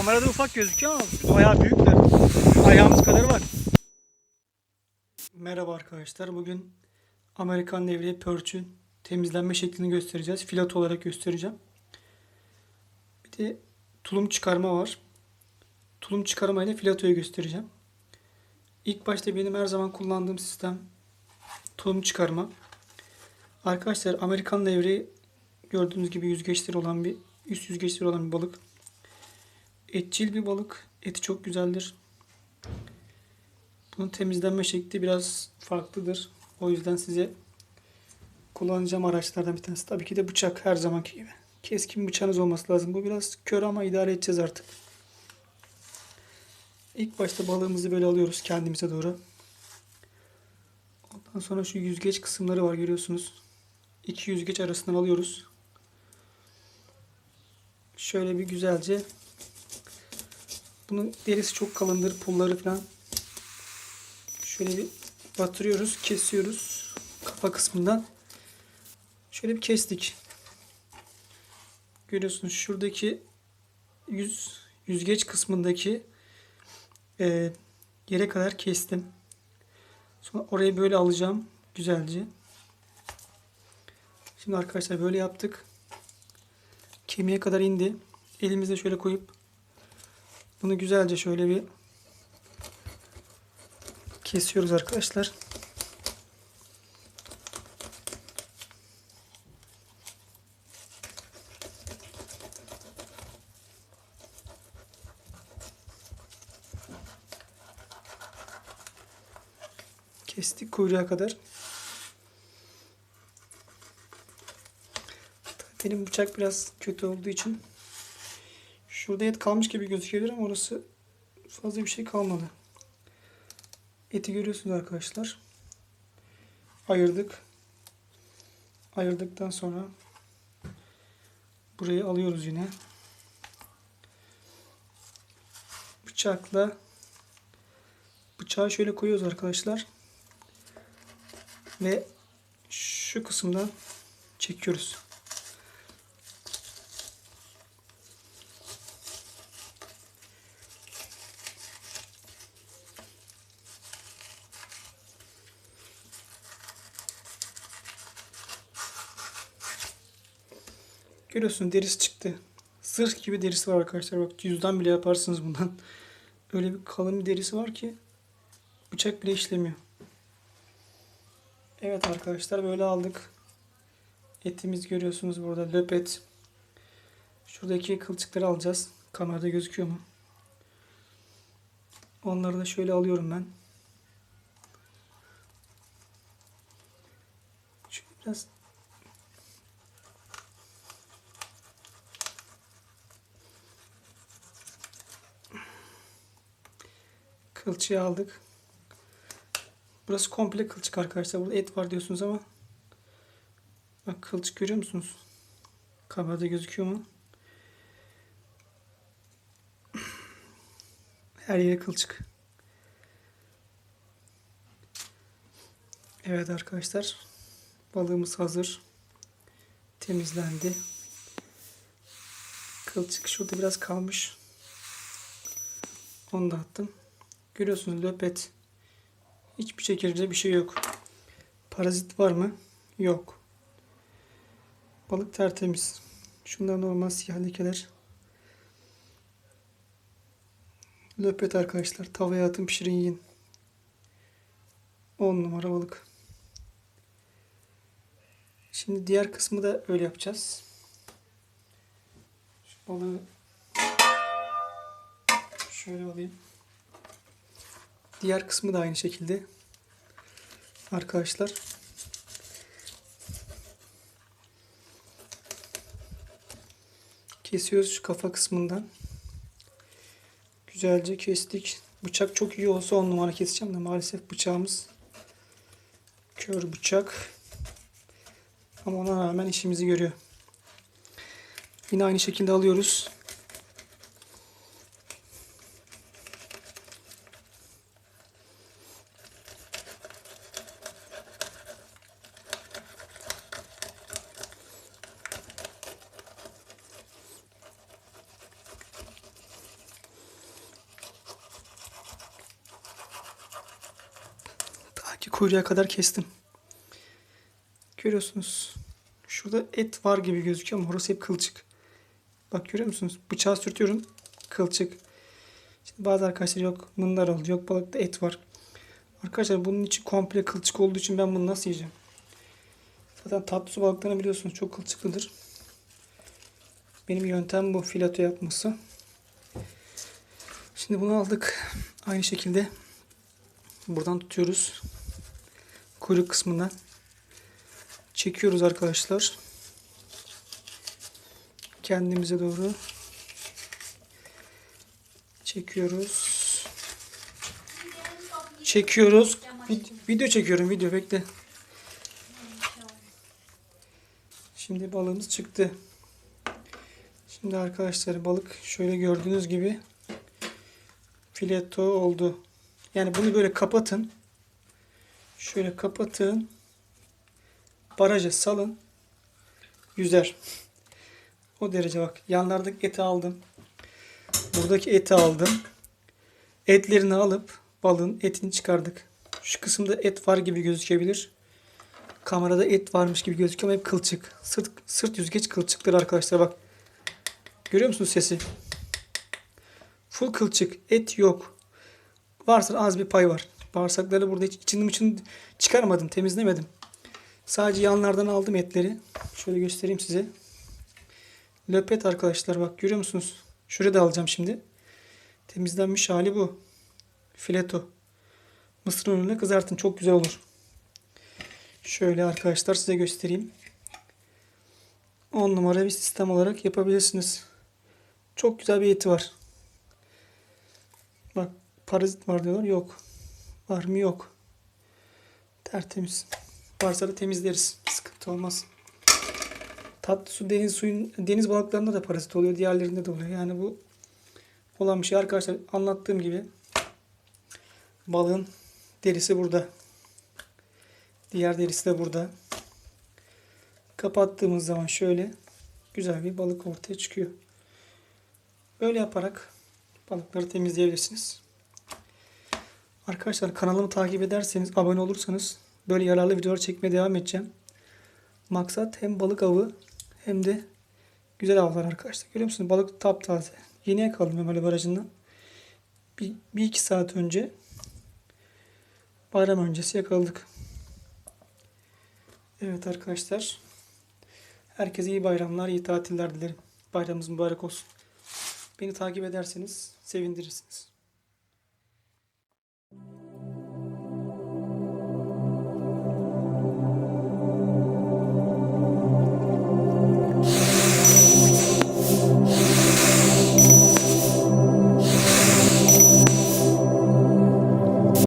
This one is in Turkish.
Kamerada ufak gözüküyor ama bayağı büyükler. Ayağımız kadar var. Merhaba arkadaşlar. Bugün Amerikan devriye pörçün temizlenme şeklini göstereceğiz. Filato olarak göstereceğim. Bir de tulum çıkarma var. Tulum çıkarma ile filatoyu göstereceğim. İlk başta benim her zaman kullandığım sistem tulum çıkarma. Arkadaşlar Amerikan devreği gördüğünüz gibi yüzgeçleri olan bir üst yüzgeçleri olan bir balık. Etçil bir balık. Eti çok güzeldir. Bunun temizlenme şekli biraz farklıdır. O yüzden size kullanacağım araçlardan bir tanesi. Tabii ki de bıçak her zamanki gibi. Keskin bıçağınız olması lazım. Bu biraz kör ama idare edeceğiz artık. İlk başta balığımızı böyle alıyoruz kendimize doğru. Ondan sonra şu yüzgeç kısımları var görüyorsunuz. İki yüzgeç arasından alıyoruz. Şöyle bir güzelce bunun derisi çok kalındır. Pulları falan. Şöyle bir batırıyoruz. Kesiyoruz. Kafa kısmından. Şöyle bir kestik. Görüyorsunuz şuradaki yüz yüzgeç kısmındaki e, yere kadar kestim. Sonra orayı böyle alacağım. Güzelce. Şimdi arkadaşlar böyle yaptık. Kemiğe kadar indi. Elimizde şöyle koyup bunu güzelce şöyle bir kesiyoruz arkadaşlar. Kestik kuyruğa kadar. Benim bıçak biraz kötü olduğu için şurada et kalmış gibi gözüküyor ama orası fazla bir şey kalmadı. Eti görüyorsunuz arkadaşlar. Ayırdık. Ayırdıktan sonra burayı alıyoruz yine. Bıçakla bıçağı şöyle koyuyoruz arkadaşlar. Ve şu kısımdan çekiyoruz. Görüyorsun derisi çıktı. Zırh gibi derisi var arkadaşlar. Bak yüzden bile yaparsınız bundan. Öyle bir kalın bir derisi var ki bıçak bile işlemiyor. Evet arkadaşlar böyle aldık. Etimiz görüyorsunuz burada löpet. Şuradaki kılçıkları alacağız. Kamerada gözüküyor mu? Onları da şöyle alıyorum ben. Şöyle biraz Kılçığı aldık. Burası komple kılçık arkadaşlar. Burada et var diyorsunuz ama bak kılçık görüyor musunuz? Kamerada gözüküyor mu? Her yere kılçık. Evet arkadaşlar. Balığımız hazır. Temizlendi. Kılçık şurada biraz kalmış. Onu da attım. Görüyorsunuz löpet. Hiçbir şekilde bir şey yok. Parazit var mı? Yok. Balık tertemiz. Şunlar normal siyah lekeler. Löpet arkadaşlar. Tavaya atın pişirin yiyin. 10 numara balık. Şimdi diğer kısmı da öyle yapacağız. Şu balığı şöyle alayım. Diğer kısmı da aynı şekilde. Arkadaşlar. Kesiyoruz şu kafa kısmından. Güzelce kestik. Bıçak çok iyi olsa on numara keseceğim de maalesef bıçağımız kör bıçak. Ama ona rağmen işimizi görüyor. Yine aynı şekilde alıyoruz. Kuyruğa kadar kestim. Görüyorsunuz. Şurada et var gibi gözüküyor ama orası hep kılçık. Bak görüyor musunuz? Bıçağı sürtüyorum. Kılçık. Şimdi bazı arkadaşlar yok mındar oldu. Yok balıkta et var. Arkadaşlar bunun içi komple kılçık olduğu için ben bunu nasıl yiyeceğim? Zaten tatlı su balıklarını biliyorsunuz çok kılçıklıdır. Benim yöntem bu fileto yapması. Şimdi bunu aldık. Aynı şekilde buradan tutuyoruz. Kuyruk kısmından. Çekiyoruz arkadaşlar. Kendimize doğru çekiyoruz. Çekiyoruz. Vid- video çekiyorum video bekle. Şimdi balığımız çıktı. Şimdi arkadaşlar balık şöyle gördüğünüz gibi fileto oldu. Yani bunu böyle kapatın. Şöyle kapatın. Baraja salın. Yüzer. O derece bak. Yanlardaki eti aldım. Buradaki eti aldım. Etlerini alıp balığın etini çıkardık. Şu kısımda et var gibi gözükebilir. Kamerada et varmış gibi gözüküyor ama hep kılçık. Sırt, sırt yüzgeç kılçıkları arkadaşlar bak. Görüyor musunuz sesi? Full kılçık. Et yok. Varsa az bir pay var. Bağırsakları burada hiç içini içini çıkarmadım. Temizlemedim. Sadece yanlardan aldım etleri. Şöyle göstereyim size. Löpet arkadaşlar bak görüyor musunuz? Şuraya da alacağım şimdi. Temizlenmiş hali bu. Fileto. Mısır unuyla kızartın. Çok güzel olur. Şöyle arkadaşlar size göstereyim. 10 numara bir sistem olarak yapabilirsiniz. Çok güzel bir eti var. Bak parazit var diyorlar. Yok. Var mı? Yok. Tertemiz. Varsa da temizleriz. Sıkıntı olmaz. Tatlı su deniz suyun deniz balıklarında da parazit oluyor. Diğerlerinde de oluyor. Yani bu olan bir şey arkadaşlar. Anlattığım gibi balığın derisi burada. Diğer derisi de burada. Kapattığımız zaman şöyle güzel bir balık ortaya çıkıyor. Böyle yaparak balıkları temizleyebilirsiniz. Arkadaşlar kanalımı takip ederseniz, abone olursanız böyle yararlı videolar çekmeye devam edeceğim. Maksat hem balık avı hem de güzel avlar arkadaşlar. Görüyor musunuz? Balık taptaze. Yeni yakaladım Memeli Barajı'ndan. Bir, bir iki saat önce bayram öncesi yakaladık. Evet arkadaşlar. Herkese iyi bayramlar, iyi tatiller dilerim. Bayramımız mübarek olsun. Beni takip ederseniz sevindirirsiniz.